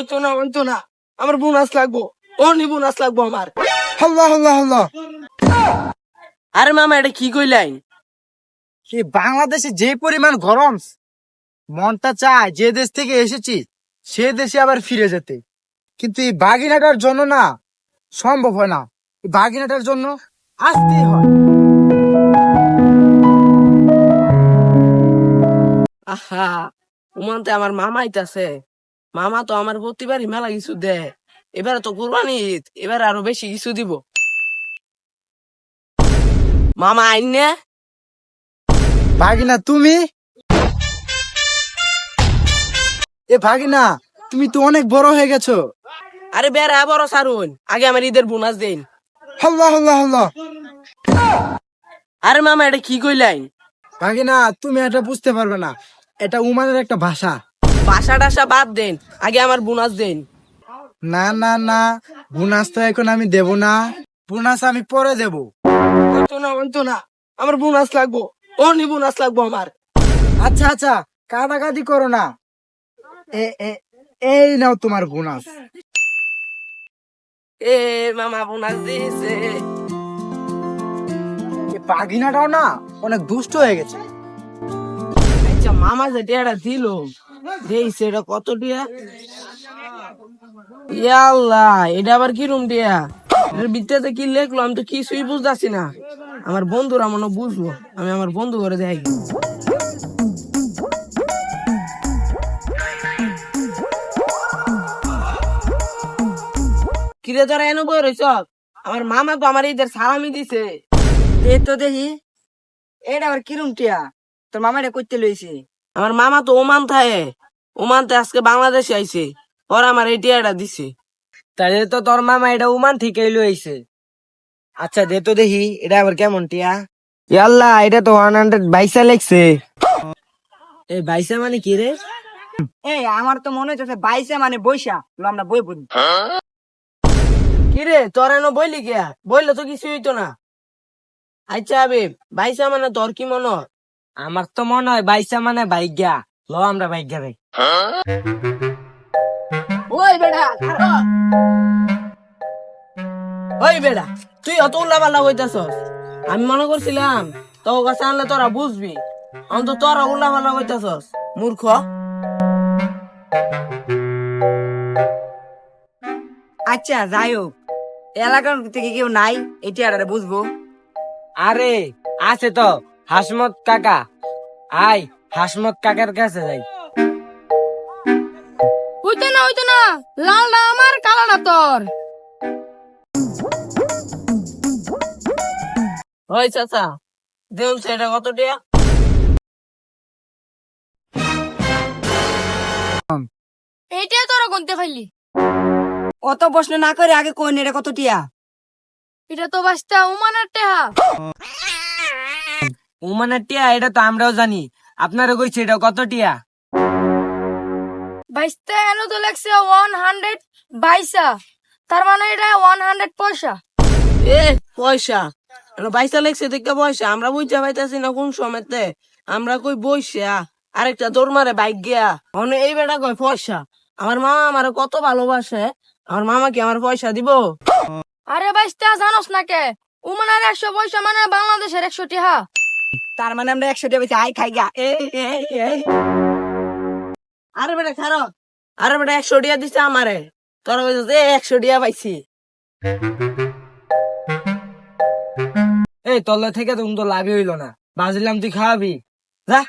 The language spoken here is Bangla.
হইতো না হইতো না। আমার বোনাস লাগবো অনি বোনাস লাগবো আমার। আল্লাহ আল্লাহ আল্লাহ আরে মামা এটা কি কইলাই এই বাংলাদেশে যে পরিমাণ গরম মনটা চায় যে দেশ থেকে এসেছি সে দেশে আবার ফিরে যেতে। কিন্তু এই বাগিনাটার জন্য না সম্ভব হয় না। এই বাগিনাটার জন্য আসতেই হয়। আহা উমানতে আমার মামা আইতাছে মামা তো আমার প্রতিবারই মেলা কিছু দে এবারে তো কুরবানি ঈদ এবার আরও বেশি কিছু দিব। মামা আইনে ভাগিনা তুমি? এ ভাগিনা তুমি তো অনেক বড় হয়ে গেছো। আরে বেড়া বড় সারুন। আগে আমার ঈদের বোনাস দিন। আল্লাহ আল্লাহ আল্লাহ। আরে মামা এটা কি কইলাই ভাগিনা তুমি এটা বুঝতে পারবে না। এটা উমানের একটা ভাষা। বাসা টাসা বাদ দেন আগে আমার বোনাস দেন। না না না বোনাস তো এখন আমি দেব না। বোনাস আমি পরে দেব। না না আমার বোনাস লাগবো অনি বোনাস লাগবো আমার। আচ্ছা আচ্ছা কাটাকাটি করো না। এ এই নাও তোমার বোনাস। এ মামা বোনাস দিয়েছে। এই বাগিনাটাও না অনেক দুষ্ট হয়ে গেছে। আচ্ছা মামা যে দিল। দিয়েছে এটা কত টিয়া? ইয়াল্লাহ, এটা আবার কি রুম টিয়া? এর ভিতরে কি লেখলো, আমি তো কিছুই বুঝতেছি না। আমার বন্ধুরা মনে বুঝব, আমি আমার বন্ধু করে দেখ কিরে তোরা এনে বই রইছ? আমার মামা তো আমার ঈদের সালামি দিছে। এ তো দেখি এটা আবার কিরম টিয়া? তোর মামা এটা করতে লইছে। আমার মামা তো ওমান থাকে ওমান তে আজকে বাংলাদেশে আইছে। ওরা আমার এই টিয়াটা দিছে। তাহলে তো তোর মামা এটা উমান থেকে লইছে আচ্ছা দে তো দেখি, এটা আবার কেমন টিয়া? ইয়াল্লা, এটা তো ওয়ান হান্ড্রেড বাইসা লেখছে এই বাইসা মানে কি রে? এই আমার তো মনে হচ্ছে বাইসা মানে বৈশা। আমরা বই পড়ি। কি রে, তোর এনো বইলি গিয়া? বইলে তো কিছু হইতো না। আচ্ছা আবে বাইসা মানে তোর কি মনে? আমার তো মনে হয় বাইসা মানে বাইজ্ঞা লো আমরা বাইজ্ঞা ভাই ওই বেড়া ওই বেড়া তুই অত উল্লা পাল্লা কইতাছস। আমি মনে করছিলাম তোর কাছে আনলে তোরা বুঝবি। অন্ত তোরা উল্লা পাল্লা কইতাছস মূর্খ। আচ্ছা যাই হোক। এলাকার থেকে কেউ নাই এই টিয়াটা বুঝব। আরে আছে তো। হাসমত কাকা। আই হাসমত কাকার কাছে যাই। হইতে না হইতে না। লালটা আমার কালাটা তোর। ওই চাচা দেউন সেটা কত টিয়া এইটাই তোরা গুনতে পারলি। অত প্রশ্ন না করে আগে কোন এটা কত টিয়া? এটা তো বাস্তা উমানের টেহা। উমানের টিয়া এটা তো আমরাও জানি। আপনারা কইছে এটা কত টিয়া? বাইশটা এনো তো লেখছে ওয়ান হান্ড্রেড বাইসা তার মানে এটা ওয়ান হান্ড্রেড পয়সা। এ পয়সা। এনো বাইসা লেগছে দেখতে পয়সা। আমরা বুঝতে পাইতাছি না কোন সময়তে। আমরা কই বইসা আরেকটা দৌড় মারে বাইক গিয়া। অনে এই বেটা কয় পয়সা। আমার মামা আমার কত ভালোবাসে। আমার মামা কি আমার পয়সা দিব? আরে বাইশটা জানোস না কে? উমানের একশো পয়সা মানে বাংলাদেশের একশো টেহা। তার মানে আমরা একশো বেশি আই খাই গা। আরে বেটা খারো আরে বেটা একশো টিয়া দিছে আমারে। তোরা এ একশো টিয়া পাইছি। এই তলে থেকে তুমি তো লাভই হইল না। বাজিলাম তুই খাওয়াবি। যা।